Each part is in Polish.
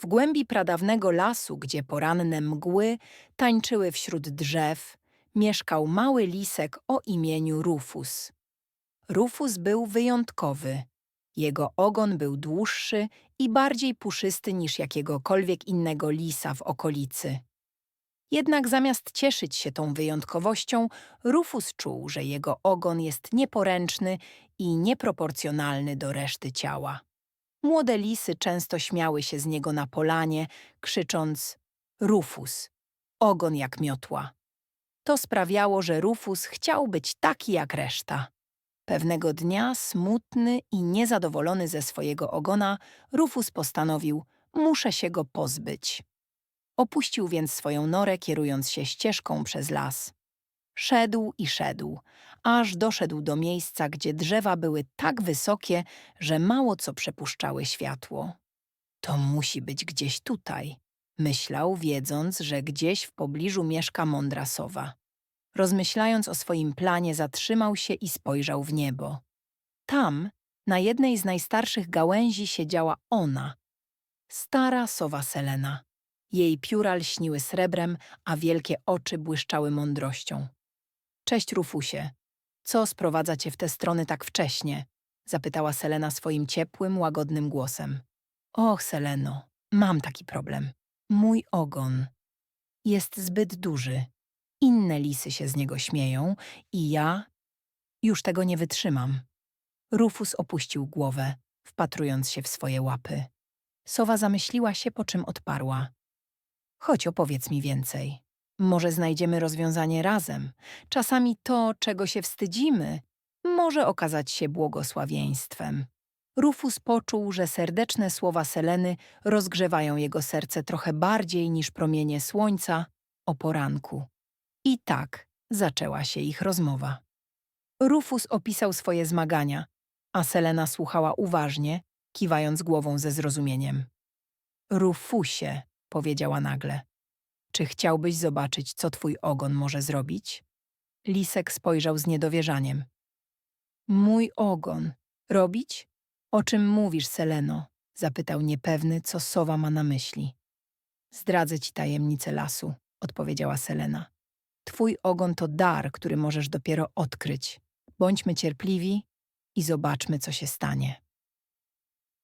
W głębi pradawnego lasu, gdzie poranne mgły tańczyły wśród drzew, mieszkał mały lisek o imieniu Rufus. Rufus był wyjątkowy. Jego ogon był dłuższy i bardziej puszysty niż jakiegokolwiek innego lisa w okolicy. Jednak zamiast cieszyć się tą wyjątkowością, Rufus czuł, że jego ogon jest nieporęczny i nieproporcjonalny do reszty ciała. Młode lisy często śmiały się z niego na polanie, krzycząc Rufus, ogon jak miotła. To sprawiało, że Rufus chciał być taki jak reszta. Pewnego dnia, smutny i niezadowolony ze swojego ogona, Rufus postanowił, muszę się go pozbyć. Opuścił więc swoją norę, kierując się ścieżką przez las. Szedł i szedł, aż doszedł do miejsca, gdzie drzewa były tak wysokie, że mało co przepuszczały światło. To musi być gdzieś tutaj, myślał, wiedząc, że gdzieś w pobliżu mieszka mądra sowa. Rozmyślając o swoim planie, zatrzymał się i spojrzał w niebo. Tam, na jednej z najstarszych gałęzi, siedziała ona, stara sowa Selena. Jej pióra lśniły srebrem, a wielkie oczy błyszczały mądrością. Cześć, Rufusie. Co sprowadza cię w te strony tak wcześnie? Zapytała Selena swoim ciepłym, łagodnym głosem. Och, Seleno, mam taki problem. Mój ogon jest zbyt duży. Inne lisy się z niego śmieją i ja już tego nie wytrzymam. Rufus opuścił głowę, wpatrując się w swoje łapy. Sowa zamyśliła się, po czym odparła. Chodź, opowiedz mi więcej. Może znajdziemy rozwiązanie razem. Czasami to, czego się wstydzimy, może okazać się błogosławieństwem. Rufus poczuł, że serdeczne słowa Seleny rozgrzewają jego serce trochę bardziej niż promienie słońca o poranku. I tak zaczęła się ich rozmowa. Rufus opisał swoje zmagania, a Selena słuchała uważnie, kiwając głową ze zrozumieniem. Rufusie, powiedziała nagle. Czy chciałbyś zobaczyć, co twój ogon może zrobić? Lisek spojrzał z niedowierzaniem. Mój ogon. Robić? O czym mówisz, Seleno? zapytał niepewny, co sowa ma na myśli. Zdradzę ci tajemnicę lasu, odpowiedziała Selena. Twój ogon to dar, który możesz dopiero odkryć. Bądźmy cierpliwi i zobaczmy, co się stanie.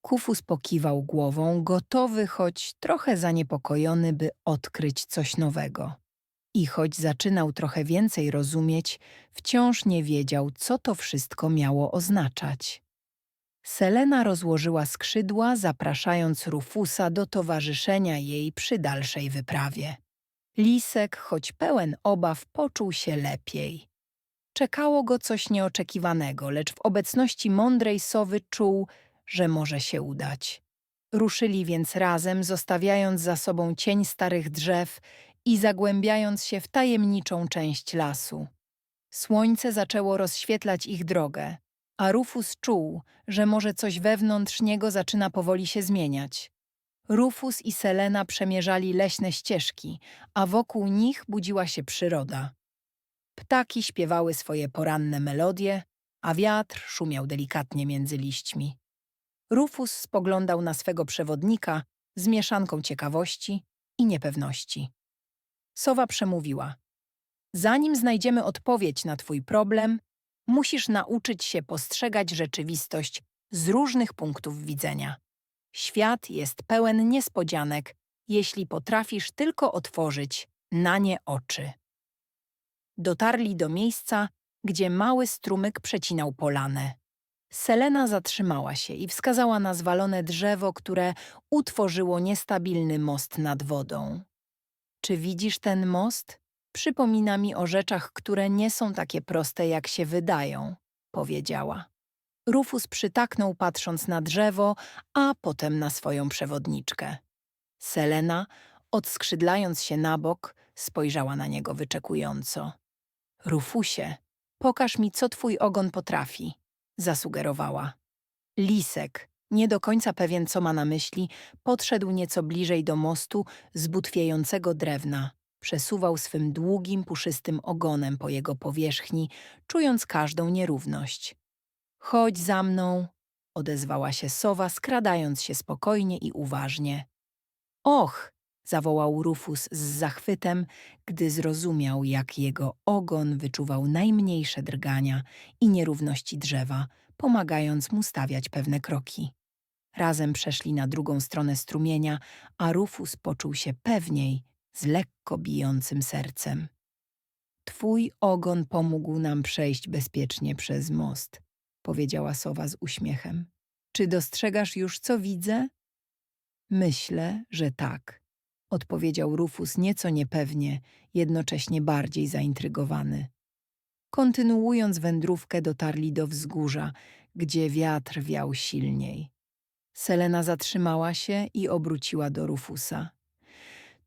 Kufus pokiwał głową, gotowy, choć trochę zaniepokojony, by odkryć coś nowego. I choć zaczynał trochę więcej rozumieć, wciąż nie wiedział, co to wszystko miało oznaczać. Selena rozłożyła skrzydła, zapraszając Rufusa do towarzyszenia jej przy dalszej wyprawie. Lisek, choć pełen obaw, poczuł się lepiej. Czekało go coś nieoczekiwanego, lecz w obecności mądrej sowy czuł, że może się udać. Ruszyli więc razem, zostawiając za sobą cień starych drzew i zagłębiając się w tajemniczą część lasu. Słońce zaczęło rozświetlać ich drogę, a Rufus czuł, że może coś wewnątrz niego zaczyna powoli się zmieniać. Rufus i Selena przemierzali leśne ścieżki, a wokół nich budziła się przyroda. Ptaki śpiewały swoje poranne melodie, a wiatr szumiał delikatnie między liśćmi. Rufus spoglądał na swego przewodnika z mieszanką ciekawości i niepewności. Sowa przemówiła. Zanim znajdziemy odpowiedź na twój problem, musisz nauczyć się postrzegać rzeczywistość z różnych punktów widzenia. Świat jest pełen niespodzianek, jeśli potrafisz tylko otworzyć na nie oczy. Dotarli do miejsca, gdzie mały strumyk przecinał polanę. Selena zatrzymała się i wskazała na zwalone drzewo, które utworzyło niestabilny most nad wodą. Czy widzisz ten most? Przypomina mi o rzeczach, które nie są takie proste, jak się wydają, powiedziała. Rufus przytaknął patrząc na drzewo, a potem na swoją przewodniczkę. Selena, odskrzydlając się na bok, spojrzała na niego wyczekująco. Rufusie, pokaż mi, co twój ogon potrafi, zasugerowała. Lisek, nie do końca pewien, co ma na myśli, podszedł nieco bliżej do mostu z butwiejącego drewna. Przesuwał swym długim, puszystym ogonem po jego powierzchni, czując każdą nierówność. Chodź za mną, odezwała się sowa, skradając się spokojnie i uważnie. Och! Zawołał Rufus z zachwytem, gdy zrozumiał, jak jego ogon wyczuwał najmniejsze drgania i nierówności drzewa, pomagając mu stawiać pewne kroki. Razem przeszli na drugą stronę strumienia, a Rufus poczuł się pewniej, z lekko bijącym sercem. Twój ogon pomógł nam przejść bezpiecznie przez most, powiedziała sowa z uśmiechem. Czy dostrzegasz już, co widzę? Myślę, że tak, odpowiedział Rufus nieco niepewnie, jednocześnie bardziej zaintrygowany. Kontynuując wędrówkę, dotarli do wzgórza, gdzie wiatr wiał silniej. Selena zatrzymała się i obróciła do Rufusa.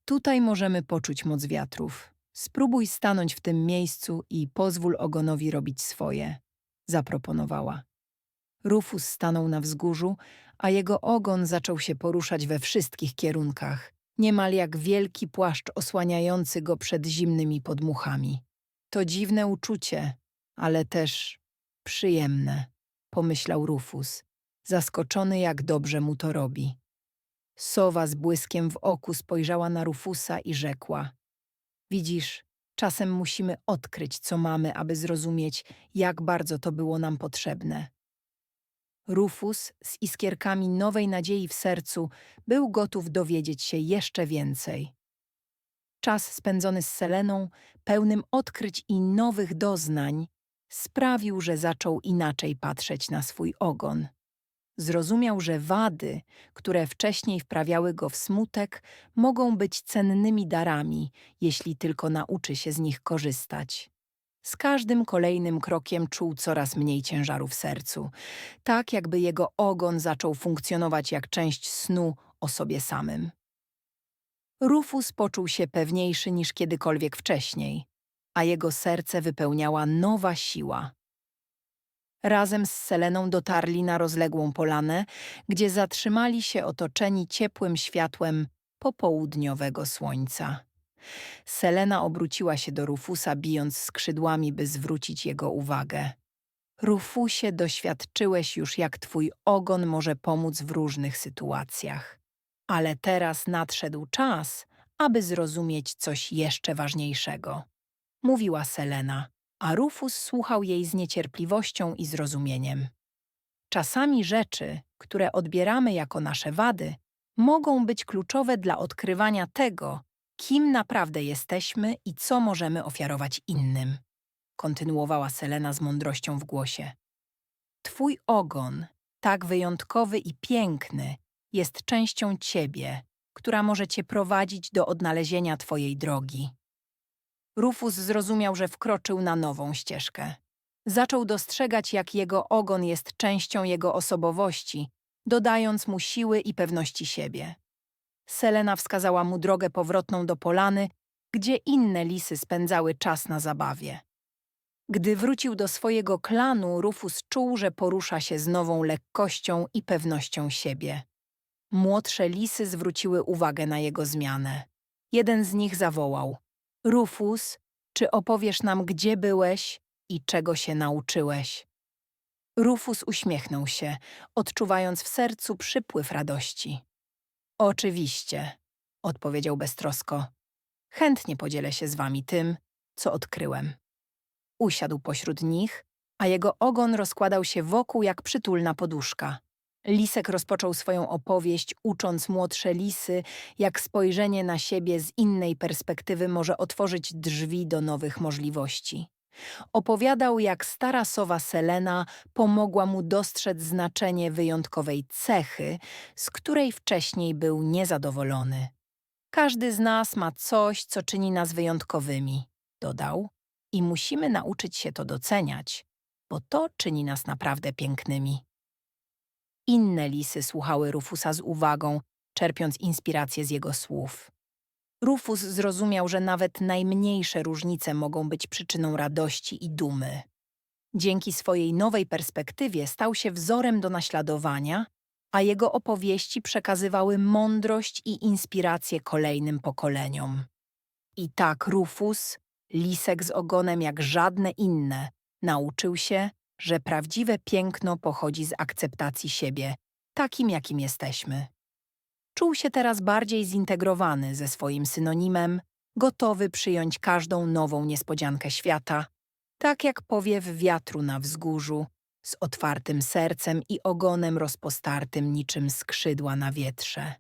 Tutaj możemy poczuć moc wiatrów. Spróbuj stanąć w tym miejscu i pozwól ogonowi robić swoje, zaproponowała. Rufus stanął na wzgórzu, a jego ogon zaczął się poruszać we wszystkich kierunkach, niemal jak wielki płaszcz osłaniający go przed zimnymi podmuchami. To dziwne uczucie, ale też przyjemne, pomyślał Rufus, zaskoczony jak dobrze mu to robi. Sowa z błyskiem w oku spojrzała na Rufusa i rzekła: Widzisz, czasem musimy odkryć, co mamy, aby zrozumieć, jak bardzo to było nam potrzebne. Rufus, z iskierkami nowej nadziei w sercu, był gotów dowiedzieć się jeszcze więcej. Czas spędzony z Seleną, pełnym odkryć i nowych doznań, sprawił, że zaczął inaczej patrzeć na swój ogon. Zrozumiał, że wady, które wcześniej wprawiały go w smutek, mogą być cennymi darami, jeśli tylko nauczy się z nich korzystać. Z każdym kolejnym krokiem czuł coraz mniej ciężaru w sercu, tak jakby jego ogon zaczął funkcjonować jak część snu o sobie samym. Rufus poczuł się pewniejszy niż kiedykolwiek wcześniej, a jego serce wypełniała nowa siła. Razem z Seleną dotarli na rozległą polanę, gdzie zatrzymali się otoczeni ciepłym światłem popołudniowego słońca. Selena obróciła się do Rufusa, bijąc skrzydłami, by zwrócić jego uwagę. Rufusie, doświadczyłeś już, jak twój ogon może pomóc w różnych sytuacjach. Ale teraz nadszedł czas, aby zrozumieć coś jeszcze ważniejszego. Mówiła Selena, a Rufus słuchał jej z niecierpliwością i zrozumieniem. Czasami rzeczy, które odbieramy jako nasze wady, mogą być kluczowe dla odkrywania tego, kim naprawdę jesteśmy i co możemy ofiarować innym. Kontynuowała Selena z mądrością w głosie. Twój ogon, tak wyjątkowy i piękny, jest częścią ciebie, która może cię prowadzić do odnalezienia twojej drogi. Rufus zrozumiał, że wkroczył na nową ścieżkę. Zaczął dostrzegać, jak jego ogon jest częścią jego osobowości, dodając mu siły i pewności siebie. Selena wskazała mu drogę powrotną do polany, gdzie inne lisy spędzały czas na zabawie. Gdy wrócił do swojego klanu, Rufus czuł, że porusza się z nową lekkością i pewnością siebie. Młodsze lisy zwróciły uwagę na jego zmianę. Jeden z nich zawołał – Rufus, czy opowiesz nam, gdzie byłeś i czego się nauczyłeś? Rufus uśmiechnął się, odczuwając w sercu przypływ radości. Oczywiście, odpowiedział beztrosko. Chętnie podzielę się z wami tym, co odkryłem. Usiadł pośród nich, a jego ogon rozkładał się wokół jak przytulna poduszka. Lisek rozpoczął swoją opowieść, ucząc młodsze lisy, jak spojrzenie na siebie z innej perspektywy może otworzyć drzwi do nowych możliwości. Opowiadał, jak stara sowa Selena pomogła mu dostrzec znaczenie wyjątkowej cechy, z której wcześniej był niezadowolony. Każdy z nas ma coś, co czyni nas wyjątkowymi, dodał, i musimy nauczyć się to doceniać, bo to czyni nas naprawdę pięknymi. Inne lisy słuchały Rufusa z uwagą, czerpiąc inspirację z jego słów. Rufus zrozumiał, że nawet najmniejsze różnice mogą być przyczyną radości i dumy. Dzięki swojej nowej perspektywie stał się wzorem do naśladowania, a jego opowieści przekazywały mądrość i inspirację kolejnym pokoleniom. I tak Rufus, lisek z ogonem jak żadne inne, nauczył się, że prawdziwe piękno pochodzi z akceptacji siebie, takim jakim jesteśmy. Czuł się teraz bardziej zintegrowany ze swoim synonimem, gotowy przyjąć każdą nową niespodziankę świata, tak jak powiew wiatru na wzgórzu, z otwartym sercem i ogonem rozpostartym niczym skrzydła na wietrze.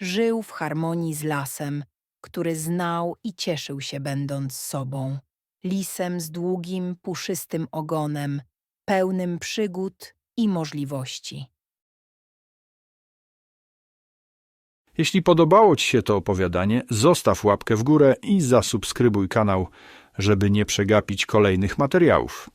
Żył w harmonii z lasem, który znał i cieszył się będąc sobą, lisem z długim, puszystym ogonem, pełnym przygód i możliwości. Jeśli podobało Ci się to opowiadanie, zostaw łapkę w górę i zasubskrybuj kanał, żeby nie przegapić kolejnych materiałów.